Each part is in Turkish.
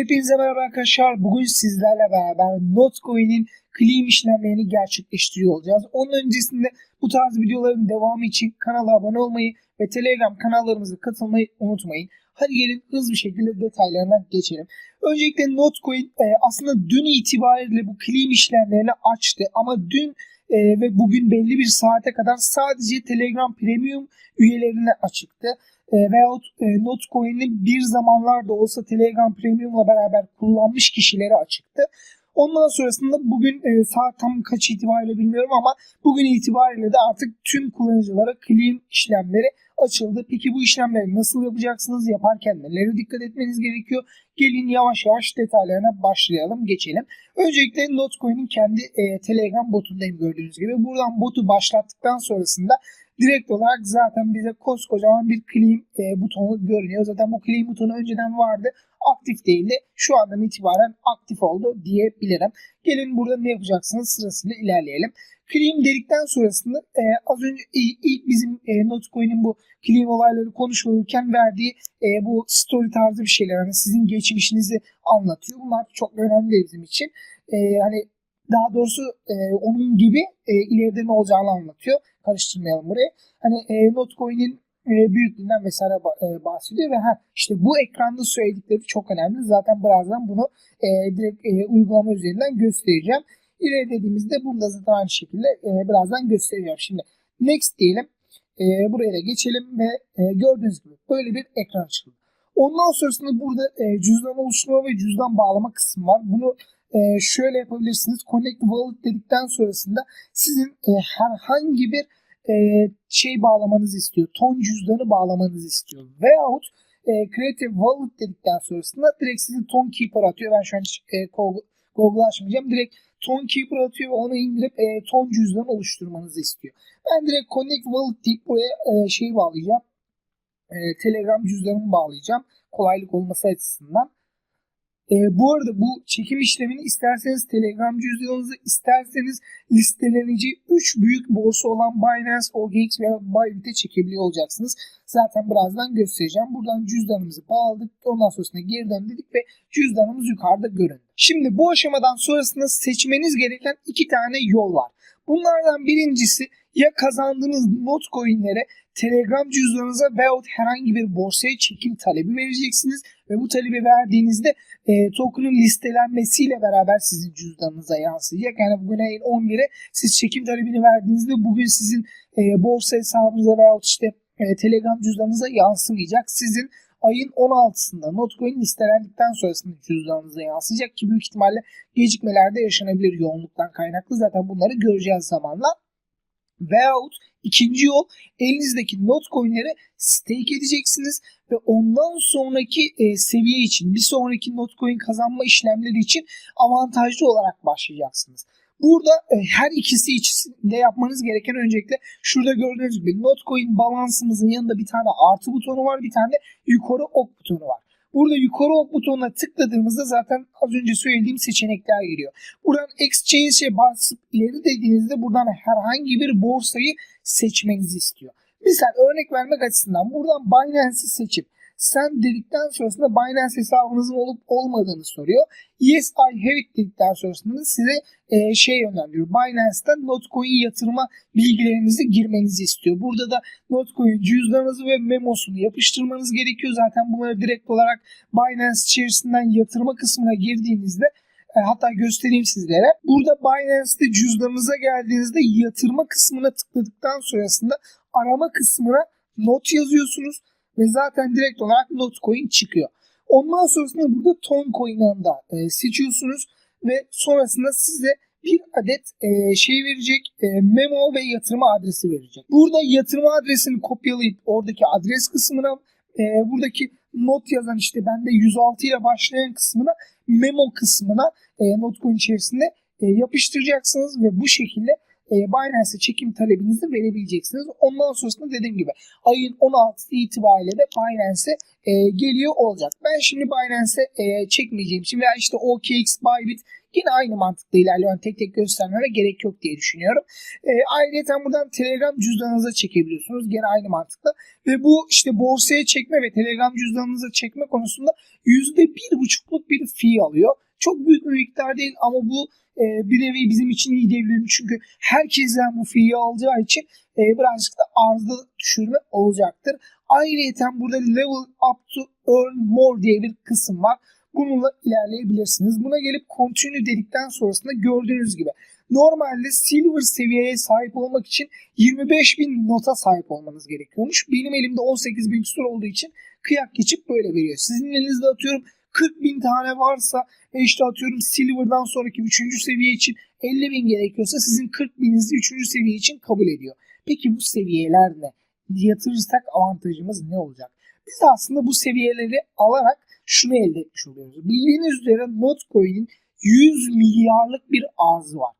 Hepinize merhaba arkadaşlar. Bugün sizlerle beraber Notcoin'in claim işlemlerini gerçekleştiriyor olacağız. Onun öncesinde bu tarz videoların devamı için kanala abone olmayı ve Telegram kanallarımıza katılmayı unutmayın. Hadi gelin hızlı bir şekilde detaylarına geçelim. Öncelikle Notcoin e, aslında dün itibariyle bu claim işlemlerini açtı ama dün e, ve bugün belli bir saate kadar sadece Telegram Premium üyelerine açıktı e, veyahut e, Notcoin'in bir zamanlar da olsa Telegram Premium'la beraber kullanmış kişilere açıktı. Ondan sonrasında bugün e, saat tam kaç itibariyle bilmiyorum ama bugün itibariyle de artık tüm kullanıcılara claim işlemleri açıldı. Peki bu işlemleri nasıl yapacaksınız? Yaparken nelere dikkat etmeniz gerekiyor? Gelin yavaş yavaş detaylarına başlayalım, geçelim. Öncelikle Notcoin'in kendi e, Telegram botundayım gördüğünüz gibi. Buradan botu başlattıktan sonrasında direkt olarak zaten bize koskocaman bir claim e, butonu görünüyor. Zaten bu claim butonu önceden vardı. Aktif değildi. Şu andan itibaren aktif oldu diyebilirim. Gelin burada ne yapacaksınız sırasıyla ilerleyelim. Claim dedikten sonrasında e, az önce ilk bizim e, Notcoin'in bu claim olayları konuşulurken verdiği e, bu story tarzı bir şeyler. Hani sizin geçmişinizi anlatıyor. Bunlar çok önemli bizim için. E, hani daha doğrusu e, onun gibi e, ileride ne olacağını anlatıyor. Karıştırmayalım burayı. Hani e, Notcoin'in e, büyüklüğünden vesaire e, bahsediyor ve ha, işte bu ekranda söyledikleri çok önemli. Zaten birazdan bunu e, direkt e, uygulama üzerinden göstereceğim. İleri dediğimizde bunu da zaten aynı şekilde e, birazdan göstereceğim. Şimdi next diyelim. E, buraya da geçelim ve e, gördüğünüz gibi böyle bir ekran açıldı. Ondan sonrasında burada e, cüzdan oluşturma ve cüzdan bağlama kısmı var. Bunu e, şöyle yapabilirsiniz. Connect Wallet dedikten sonrasında sizin herhangi bir şey bağlamanızı istiyor. Ton cüzdanı bağlamanızı istiyor. Veyahut e, Creative Wallet dedikten sonrasında direkt sizin Ton Keeper atıyor. Ben şu an hiç Google açmayacağım. Direkt Ton Keeper atıyor ve onu indirip e, ton cüzdan oluşturmanızı istiyor. Ben direkt Connect Wallet deyip buraya e, şeyi bağlayacağım. E, Telegram cüzdanımı bağlayacağım. Kolaylık olması açısından. E, bu arada bu çekim işlemini isterseniz Telegram cüzdanınızı isterseniz listelenici 3 büyük borsa olan Binance, OKX veya Bybit'e çekebiliyor olacaksınız. Zaten birazdan göstereceğim. Buradan cüzdanımızı bağladık. Ondan sonrasında geri döndük ve cüzdanımız yukarıda göründü. Şimdi bu aşamadan sonrasında seçmeniz gereken iki tane yol var. Bunlardan birincisi ya kazandığınız not coinlere Telegram cüzdanınıza veyahut herhangi bir borsaya çekim talebi vereceksiniz ve bu talebi verdiğinizde e, token'ın listelenmesiyle beraber sizin cüzdanınıza yansıyacak. Yani bugün ayın 11'e siz çekim talebini verdiğinizde bugün sizin e, borsa hesabınıza veyahut işte e, Telegram cüzdanınıza yansımayacak. Sizin ayın 16'sında Notcoin listelendikten sonrasında cüzdanınıza yansıyacak ki büyük ihtimalle gecikmelerde yaşanabilir yoğunluktan kaynaklı. Zaten bunları göreceğiz zamanla. Veyahut ikinci yol elinizdeki Notcoin'leri stake edeceksiniz ve ondan sonraki e, seviye için bir sonraki Notcoin kazanma işlemleri için avantajlı olarak başlayacaksınız. Burada e, her ikisi için de yapmanız gereken öncelikle şurada gördüğünüz gibi Notcoin balansımızın yanında bir tane artı butonu var bir tane de yukarı ok butonu var. Burada yukarı ok butonuna tıkladığımızda zaten az önce söylediğim seçenekler geliyor. Buradan exchange'e basıp ileri dediğinizde buradan herhangi bir borsayı seçmenizi istiyor. Misal örnek vermek açısından buradan Binance'i seçip sen dedikten sonrasında Binance hesabınızın olup olmadığını soruyor. Yes I have it dedikten sonrasında size e, şey yönlendiriyor. Binance'ten Notcoin yatırma bilgilerinizi girmenizi istiyor. Burada da Notcoin cüzdanınızı ve memosunu yapıştırmanız gerekiyor. Zaten bunları direkt olarak Binance içerisinden yatırma kısmına girdiğinizde e, hatta göstereyim sizlere. Burada Binance'de cüzdanınıza geldiğinizde yatırma kısmına tıkladıktan sonrasında arama kısmına not yazıyorsunuz ve zaten direkt olarak Notcoin çıkıyor. Ondan sonrasında burada Toncoin'i da e, seçiyorsunuz ve sonrasında size bir adet e, şey verecek e, memo ve yatırma adresi verecek. Burada yatırma adresini kopyalayıp oradaki adres kısmına e, buradaki not yazan işte bende 106 ile başlayan kısmına memo kısmına e, Notcoin içerisinde e, yapıştıracaksınız ve bu şekilde e, çekim talebinizi verebileceksiniz. Ondan sonrasında dediğim gibi ayın 16 itibariyle de Binance'e e, geliyor olacak. Ben şimdi Binance'e e, çekmeyeceğim için veya işte OKX, Bybit yine aynı mantıkla ilerliyor. Yani tek tek göstermeme gerek yok diye düşünüyorum. E, ayrıca buradan Telegram cüzdanınıza çekebiliyorsunuz. Gene aynı mantıkla. Ve bu işte borsaya çekme ve Telegram cüzdanınıza çekme konusunda %1,5'luk bir fee alıyor. Çok büyük bir miktar değil ama bu e, bir nevi bizim için iyi diyebilirim. Çünkü herkesten bu fee'yi alacağı için e, birazcık da arzda düşürme olacaktır. Ayrıca burada level up to earn more diye bir kısım var. Bununla ilerleyebilirsiniz. Buna gelip continue dedikten sonrasında gördüğünüz gibi normalde silver seviyeye sahip olmak için 25 bin nota sahip olmanız gerekiyormuş. Benim elimde 18 bin küsur olduğu için kıyak geçip böyle veriyor. Sizin elinizde atıyorum 40 bin tane varsa ve işte atıyorum silver'dan sonraki 3. seviye için 50 bin gerekiyorsa sizin 40 bininizi 3. seviye için kabul ediyor. Peki bu seviyeler ne? Yatırırsak avantajımız ne olacak? Biz aslında bu seviyeleri alarak şunu elde etmiş oluyoruz. Bildiğiniz üzere Notcoin'in 100 milyarlık bir arzı var.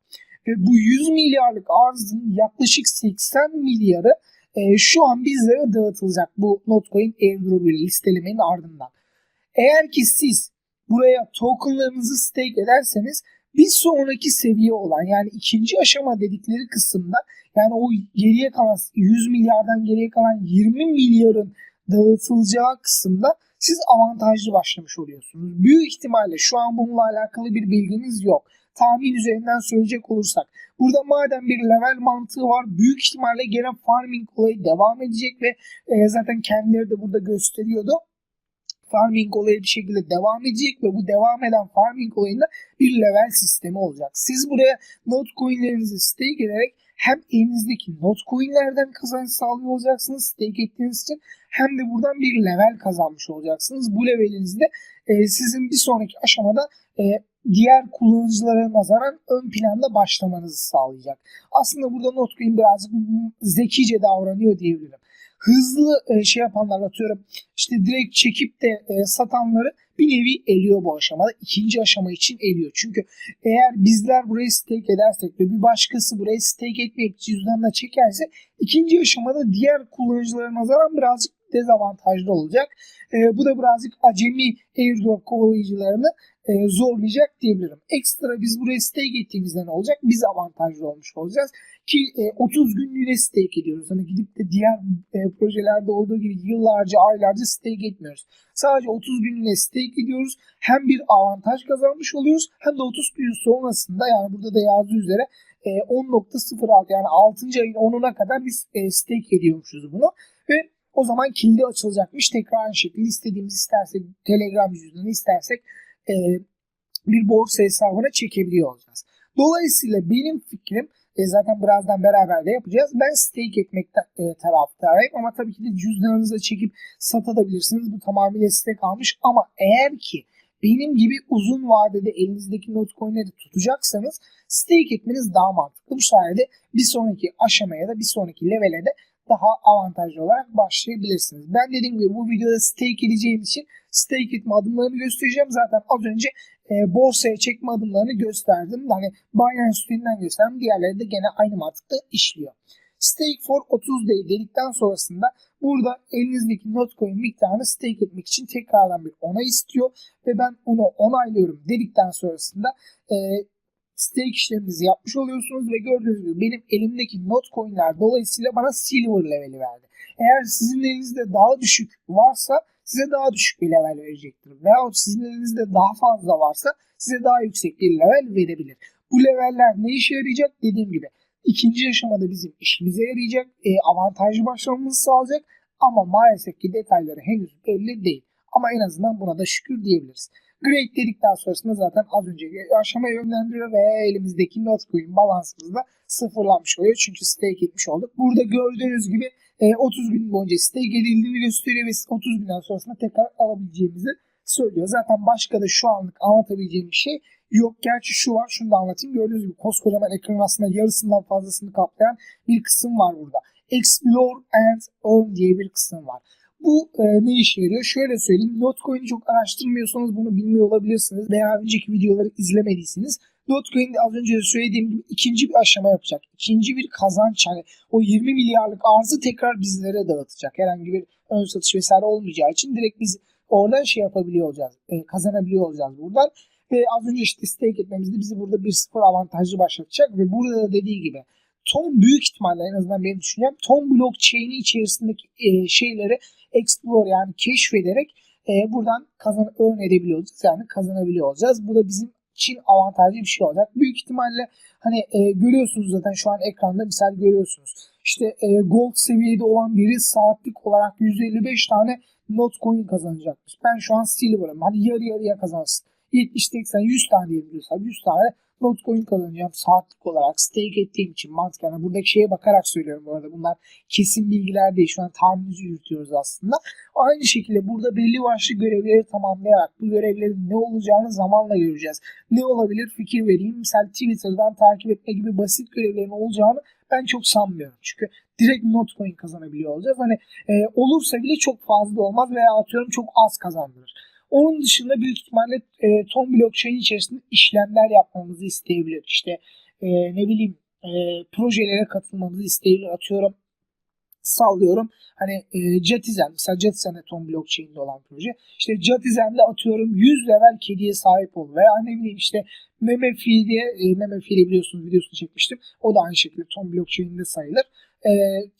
Ve bu 100 milyarlık arzın yaklaşık 80 milyarı e, şu an bizlere dağıtılacak bu Notcoin airdrop ile listelemenin ardından. Eğer ki siz buraya tokenlarınızı stake ederseniz bir sonraki seviye olan yani ikinci aşama dedikleri kısımda yani o geriye kalan 100 milyardan geriye kalan 20 milyarın dağıtılacağı kısımda siz avantajlı başlamış oluyorsunuz. Büyük ihtimalle şu an bununla alakalı bir bilginiz yok. Tahmin üzerinden söyleyecek olursak. Burada madem bir level mantığı var büyük ihtimalle gene farming olayı devam edecek ve e, zaten kendileri de burada gösteriyordu farming olayı bir şekilde devam edecek ve bu devam eden farming olayında bir level sistemi olacak. Siz buraya not coinlerinizi stake ederek hem elinizdeki not coinlerden kazanç sağlıyor olacaksınız stake ettiğiniz için hem de buradan bir level kazanmış olacaksınız. Bu levelinizde e, sizin bir sonraki aşamada e, diğer kullanıcılara nazaran ön planda başlamanızı sağlayacak. Aslında burada Notcoin birazcık zekice davranıyor diyebilirim hızlı e, şey yapanlar atıyorum işte direkt çekip de e, satanları bir nevi eliyor bu aşamada. ikinci aşama için eliyor. Çünkü eğer bizler burayı stake edersek ve bir başkası burayı stake etmeyip cüzdanına çekerse ikinci aşamada diğer kullanıcılara nazaran birazcık dezavantajlı olacak. E, bu da birazcık acemi airdrop kovalayıcılarını e, zorlayacak diyebilirim. Ekstra biz buraya stake ettiğimizde ne olacak? Biz avantajlı olmuş olacağız. Ki e, 30 günlüğüne stake ediyoruz. Hani gidip de diğer e, projelerde olduğu gibi yıllarca, aylarca stake etmiyoruz. Sadece 30 günlüğüne stake ediyoruz. Hem bir avantaj kazanmış oluyoruz hem de 30 gün sonrasında yani burada da yazdığı üzere e, 10.06 yani 6. ayın 10'una kadar biz e, stake ediyormuşuz bunu. Ve o zaman kilidi açılacakmış. Tekrar aynı şekilde istediğimiz istersek Telegram yüzünden istersek e, bir borsa hesabına çekebiliyor olacağız. Dolayısıyla benim fikrim e, zaten birazdan beraber de yapacağız. Ben stake etmekten e, taraftarıyım ama tabii ki de cüzdanınıza çekip satabilirsiniz. Bu tamamıyla size kalmış ama eğer ki benim gibi uzun vadede elinizdeki notcoin'leri tutacaksanız stake etmeniz daha mantıklı. Bu sayede bir sonraki aşamaya da bir sonraki levele de daha avantajlı olarak başlayabilirsiniz. Ben dediğim gibi bu videoda stake edeceğim için stake etme adımlarını göstereceğim. Zaten az önce e, borsaya çekme adımlarını gösterdim. Hani Binance üstünden gösterdim. Diğerleri de gene aynı mantıkta işliyor. Stake for 30 day dedikten sonrasında burada elinizdeki Notcoin miktarını stake etmek için tekrardan bir onay istiyor ve ben onu onaylıyorum dedikten sonrasında e, stake işleminizi yapmış oluyorsunuz ve gördüğünüz gibi benim elimdeki Notcoin'ler dolayısıyla bana silver leveli verdi. Eğer sizin elinizde daha düşük varsa size daha düşük bir level verecektir. Veyahut sizin elinizde daha fazla varsa size daha yüksek bir level verebilir. Bu leveller ne işe yarayacak? Dediğim gibi ikinci aşamada bizim işimize yarayacak. E, avantajlı başlamamızı sağlayacak. Ama maalesef ki detayları henüz belli değil. Ama en azından buna da şükür diyebiliriz. Great dedikten sonrasında zaten az önce aşamaya yönlendiriyor ve elimizdeki Notcoin balansımız da sıfırlanmış oluyor. Çünkü stake etmiş olduk. Burada gördüğünüz gibi 30 e, gün boyunca stake edildiğini gösteriyor ve 30 günden sonrasında tekrar alabileceğimizi söylüyor. Zaten başka da şu anlık anlatabileceğim bir şey yok. Gerçi şu var şunu da anlatayım. Gördüğünüz gibi koskocaman ekranın aslında yarısından fazlasını kaplayan bir kısım var burada. Explore and Earn diye bir kısım var. Bu e, ne işe yarıyor? Şöyle söyleyeyim. Notcoin'i çok araştırmıyorsanız bunu bilmiyor olabilirsiniz. Veya önceki videoları izlemediyseniz. Notcoin az önce de söylediğim gibi ikinci bir aşama yapacak. İkinci bir kazanç. Yani o 20 milyarlık arzı tekrar bizlere dağıtacak. Herhangi bir ön satış vesaire olmayacağı için direkt biz oradan şey yapabiliyor olacağız. E, kazanabiliyor olacağız buradan. Ve az önce işte stake etmemizde bizi burada 1-0 avantajlı başlatacak. Ve burada da dediği gibi Tom büyük ihtimalle en azından benim düşüncem Tom blockchain'i içerisindeki e, şeyleri explore yani keşfederek e, buradan kazan earn edebiliyor. Yani kazanabiliyor olacağız. Bu da bizim için avantajlı bir şey olacak. Büyük ihtimalle hani e, görüyorsunuz zaten şu an ekranda misal görüyorsunuz. İşte e, gold seviyede olan biri saatlik olarak 155 tane not coin kazanacakmış. Ben şu an silver'ım. Hani yarı yarıya kazansın. 70, 80, 100 tane diyebiliyorsam 100 tane not coin kazanacağım saatlik olarak. Stake ettiğim için mantık yani buradaki şeye bakarak söylüyorum bu arada. Bunlar kesin bilgiler değil. Şu an tahminimizi yürütüyoruz aslında. Aynı şekilde burada belli başlı görevleri tamamlayarak bu görevlerin ne olacağını zamanla göreceğiz. Ne olabilir? Fikir vereyim. Misal Twitter'dan takip etme gibi basit görevlerin olacağını ben çok sanmıyorum. Çünkü direkt not coin kazanabiliyor olacağız. Hani e, olursa bile çok fazla olmaz veya atıyorum çok az kazandırır onun dışında büyük ihtimalle e, Tom blockchain içerisinde işlemler yapmamızı isteyebilir. İşte e, ne bileyim e, projelere katılmamızı isteyebilir. Atıyorum sallıyorum. Hani e, Jatizen mesela Jatizen'de Tom blockchain'de olan proje. İşte Jatizen'de atıyorum 100 level kediye sahip ol veya ne bileyim işte Memefi diye e, Memefi biliyorsunuz videosunu çekmiştim. O da aynı şekilde Tom blockchain'de sayılır. E,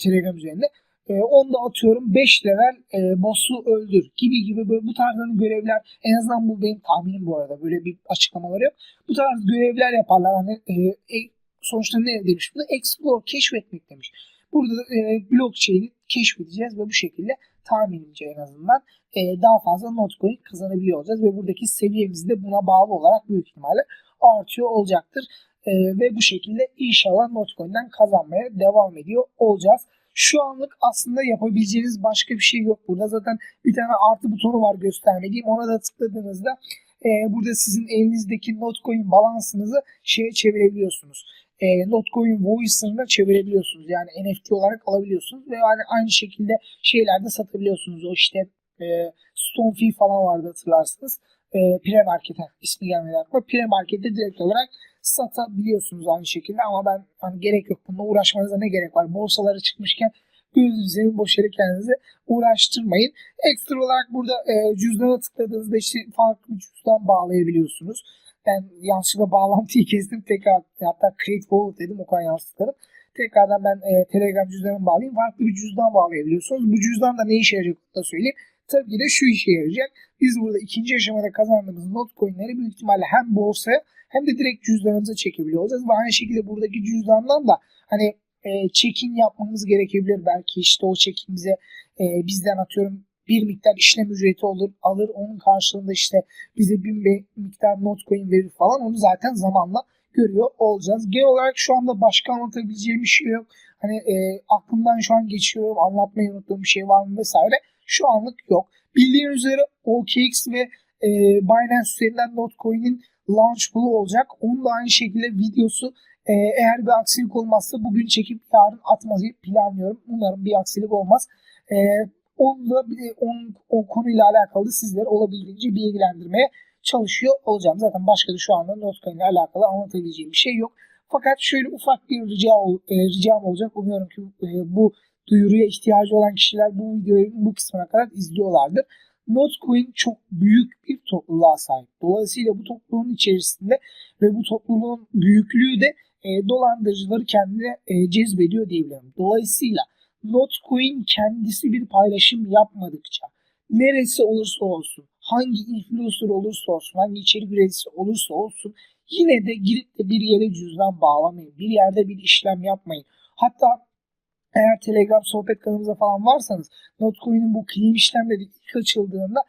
Telegram üzerinde. E, onda atıyorum 5 level e, boss'u öldür gibi gibi böyle bu tarzdan görevler en azından bu benim tahminim bu arada böyle bir açıklamaları yok. Bu tarz görevler yaparlar hani e, e, sonuçta ne demiş burada explore keşfetmek demiş. Burada da e, blockchain'i keşfedeceğiz ve bu şekilde tahminimce en azından e, daha fazla notcoin kazanabiliyor olacağız ve buradaki seviyemiz de buna bağlı olarak büyük ihtimalle artıyor olacaktır. E, ve bu şekilde inşallah notcoin'den kazanmaya devam ediyor olacağız. Şu anlık aslında yapabileceğiniz başka bir şey yok. Burada zaten bir tane artı butonu var göstermediğim. Ona da tıkladığınızda e, burada sizin elinizdeki Notcoin balansınızı şeye çevirebiliyorsunuz. E, Notcoin Voicer'ına çevirebiliyorsunuz. Yani NFT olarak alabiliyorsunuz ve yani aynı şekilde şeylerde satabiliyorsunuz. O işte e, Stonefee falan vardı hatırlarsınız. E, Pre Market'e ismi gelmedi aklıma. Pre Market'te direkt olarak satabiliyorsunuz aynı şekilde ama ben hani gerek yok bununla uğraşmanıza ne gerek var? Borsalara çıkmışken gözünüzü boş yere kendinizi uğraştırmayın. Ekstra olarak burada e, cüzdana tıkladığınızda işte farklı bir cüzdan bağlayabiliyorsunuz. Ben yanlışlıkla bağlantıyı kestim. Tekrar hatta create wallet dedim o kadar yanlış tıkladım. Tekrardan ben e, Telegram cüzdanımı bağlayayım. Farklı bir cüzdan bağlayabiliyorsunuz. Bu cüzdan da ne işe yarayacak da söyleyeyim. Tabii ki de şu işe yarayacak. Biz burada ikinci aşamada kazandığımız not coinleri büyük ihtimalle hem borsaya hem de direkt cüzdanımıza çekebiliyor olacağız. Ve aynı şekilde buradaki cüzdandan da hani e, check-in yapmamız gerekebilir. Belki işte o check-in bize e, bizden atıyorum bir miktar işlem ücreti olur alır. Onun karşılığında işte bize bir miktar not coin verir falan. Onu zaten zamanla görüyor olacağız. Genel olarak şu anda başka anlatabileceğim bir şey yok. Hani e, aklımdan şu an geçiyorum anlatmayı unuttuğum bir şey var mı vesaire. Şu anlık yok. Bildiğiniz üzere OKX ve e, Binance üzerinden Notcoin'in launch pool'u olacak. Onun da aynı şekilde videosu e, eğer bir aksilik olmazsa bugün çekip yarın atmayı planlıyorum. Umarım bir aksilik olmaz. E, onunla onun, o konuyla alakalı sizleri olabildiğince bilgilendirmeye çalışıyor olacağım. Zaten başka da şu anda Notcoin ile alakalı anlatabileceğim bir şey yok. Fakat şöyle ufak bir rica e, ricam olacak. Umuyorum ki e, bu duyuruya ihtiyacı olan kişiler bu videoyu bu kısmına kadar izliyorlardır. Notcoin çok büyük bir topluluğa sahip. Dolayısıyla bu topluluğun içerisinde ve bu topluluğun büyüklüğü de e, dolandırıcıları kendine e, cezbediyor diyebilirim. Dolayısıyla Notcoin kendisi bir paylaşım yapmadıkça neresi olursa olsun, hangi influencer olursa olsun, hangi içerik üreticisi olursa olsun yine de girip de bir yere cüzdan bağlamayın. Bir yerde bir işlem yapmayın. Hatta eğer Telegram sohbet kanalımıza falan varsanız Notcoin'in bu claim işlemleri ilk açıldığında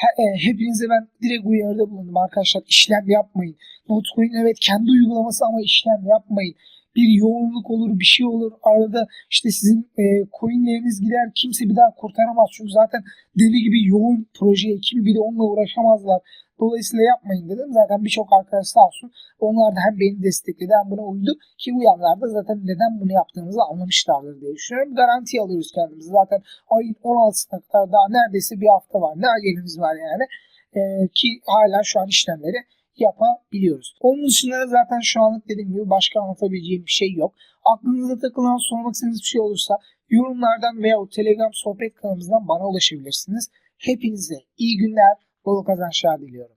he, e, hepinize ben direkt uyarıda bulundum arkadaşlar işlem yapmayın. Notcoin evet kendi uygulaması ama işlem yapmayın. Bir yoğunluk olur bir şey olur arada işte sizin e, coinleriniz gider kimse bir daha kurtaramaz çünkü zaten deli gibi yoğun proje ekibi bir de onunla uğraşamazlar. Dolayısıyla yapmayın dedim. Zaten birçok arkadaş sağ olsun onlar da hem beni destekledi hem buna uydu ki uyanlar da zaten neden bunu yaptığımızı anlamışlardır diye düşünüyorum. Garanti alıyoruz kendimizi. Zaten ayın 16'sına kadar daha neredeyse bir hafta var. Ne acelemiz var yani. Ee, ki hala şu an işlemleri yapabiliyoruz. Onun dışında da zaten şu anlık dediğim gibi başka anlatabileceğim bir şey yok. Aklınıza takılan sormak istediğiniz bir şey olursa yorumlardan veya o Telegram sohbet kanalımızdan bana ulaşabilirsiniz. Hepinize iyi günler, bol kazançlar diliyorum.